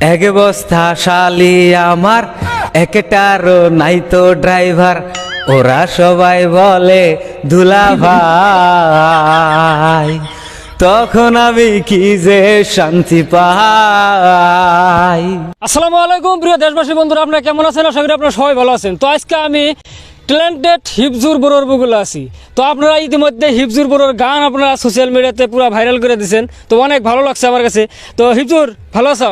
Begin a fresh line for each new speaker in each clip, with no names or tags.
এক বস্তা শালি আমার, একটারও নাই তো ড্রাইভার। ওরা সবাই বলে, দুলা ভাই, তখন আমি কি যে শান্তি পাই?
আসসালামু আলাইকুম, প্রিয় দেশবাসী বন্ধুরা, আপনারা কেমন আছেন? আশা করি আপনারা সবাই ভালো আছেন। তো আজকে আমি ট্যালেন্টেড হিপজুর বড়োর বগুলো আছি। তো আপনারা ইতিমধ্যে হিপজুর বড়োর গান আপনারা সোশ্যাল মিডিয়াতে পুরো ভাইরাল করে দিয়েছেন তো অনেক ভালো লাগছে আমার কাছে। তো হিপজুর ভালো আছো?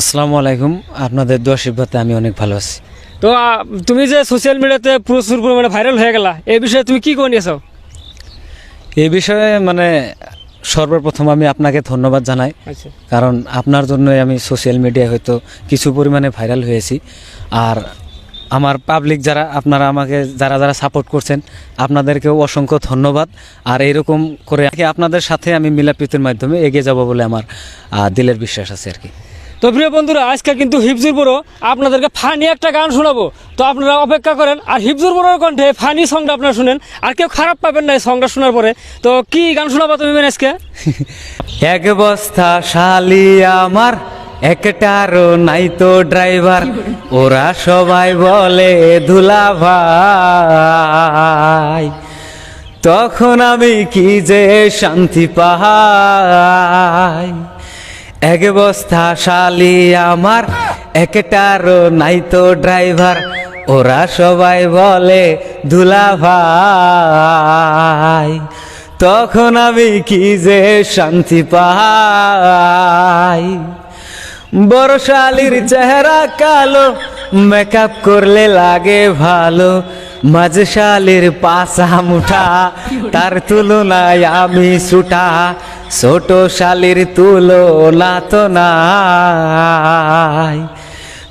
আসসালামু আলাইকুম। আপনাদের দোয়া আমি অনেক ভালো আছি।
তো তুমি যে সোশ্যাল মিডিয়াতে প্রচুর পরিমাণে ভাইরাল হয়ে গেলা এই বিষয়ে তুমি কি করে নিয়েছো
এই বিষয়ে মানে সর্বপ্রথম আমি আপনাকে ধন্যবাদ জানাই।
আচ্ছা।
কারণ আপনার জন্যই আমি সোশ্যাল মিডিয়ায় হয়তো কিছু পরিমাণে ভাইরাল হয়েছি। আর আমার পাবলিক যারা আপনারা আমাকে যারা যারা সাপোর্ট করছেন আপনাদেরকেও অসংখ্য ধন্যবাদ। আর এরকম করে আপনাদের সাথে আমি মিলাপ্রীতির মাধ্যমে এগিয়ে যাব বলে আমার দিলের বিশ্বাস আছে আর কি।
তো প্রিয় বন্ধুরা আজকে কিন্তু হিপজুর বড়ো আপনাদেরকে ফানি একটা গান শোনাবো। তো আপনারা অপেক্ষা করেন আর হিপজুর বড়োর কণ্ঠে ফানি সংটা আপনারা শুনেন আর কেউ খারাপ পাবেন না এই সংটা শোনার পরে। তো কি গান শোনাবো তুমি আজকে?
এক বস্তা শালি আমার একটারও নাই তো ড্রাইভার। ওরা সবাই বলে ধুলা ভাই তখন আমি কি যে শান্তি পাই? এক বস্তা শালি আমার, একটারও নাই তো ড্রাইভার। ওরা সবাই বলে, ধুলা ভাই, তখন আমি কি যে শান্তি পাই? বড় শালির চেহারা কালো মেকআপ করলে লাগে ভালো। মাঝ শালির পাশা মুঠা, তার তুলনায় আমি ছুটা ছোট শালির তুলনা তো নাই।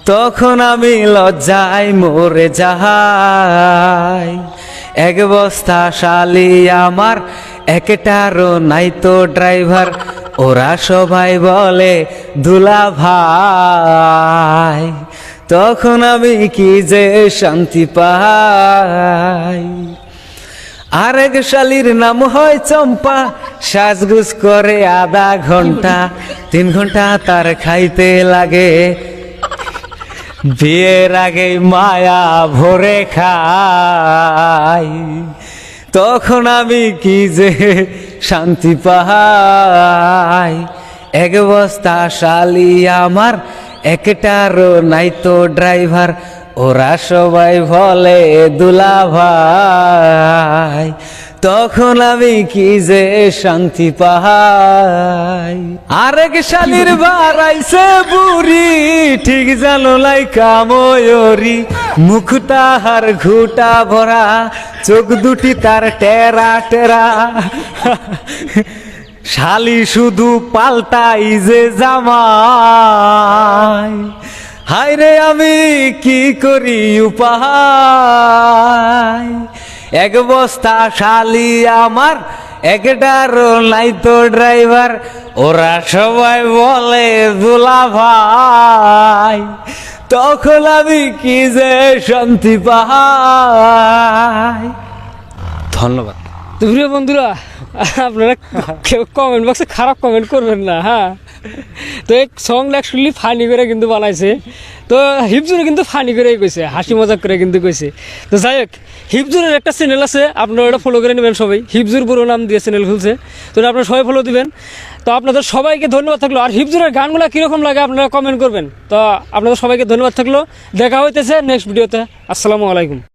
তখন আমি লজ্জায় মরে যাই। এক বস্তা শালি আমার, একটারও নাই তো ড্রাইভার। ওরা সবাই বলে, দুলা ভাই, তখন আমি কি যে শান্তি পাই? আরেক শালির নাম হয় চম্পা। সাজগুজ করে আধা ঘণ্টা। তিন ঘণ্টা তার খাইতে লাগে। বিয়ের আগে মায়া ভরে খাই। তখন আমি কি যে শান্তি পাই। এক বস্তা শালি আমার, একটারও নাই তো ড্রাইভার। ওরা সবাই বলে দুলা ভাই, তখন আমি কি যে শান্তি পাই? আরেক শালির বাড়াইছে বুড়ি, ঠিক জানো লাই কাময়রি মুখটা হার ঘুটা ভরা, চোখ দুটি তার টেরা টেরা। শালি শুধু পাল্টাই যে জামাই হায়রে আমি কি করি উপায়? এক বস্তা শালি আমার একটারও নাই তো ড্রাইভার। ওরা সবাই বলে দুলা ভাই তখন আমি কি যে শান্তি পাই? ধন্যবাদ।
তো প্রিয় বন্ধুরা আপনারা কেউ কমেন্ট বক্সে খারাপ কমেন্ট করবেন না হ্যাঁ? তো এই সংটা অ্যাকচুয়ালি ফানি করে কিন্তু বানাইছে। তো হিপজুরে কিন্তু ফানি করেই কইছে, হাসি মজাক করে কিন্তু কইছে। তো যাই হোক, হিপজুরের একটা চ্যানেল আছে, আপনারা ওটা ফলো করে নেবেন সবাই। হিপজুর পুরো নাম দিয়ে চ্যানেল খুলছে। তো আপনারা সবাই ফলো দিবেন। তো আপনাদের সবাইকে ধন্যবাদ থাকল। আর হিপজুরের গানগুলো কীরকম লাগে আপনারা কমেন্ট করবেন। তো আপনাদের সবাইকে ধন্যবাদ থাকল। দেখা হইতেছে নেক্সট ভিডিওতে আসসালামু আলাইকুম।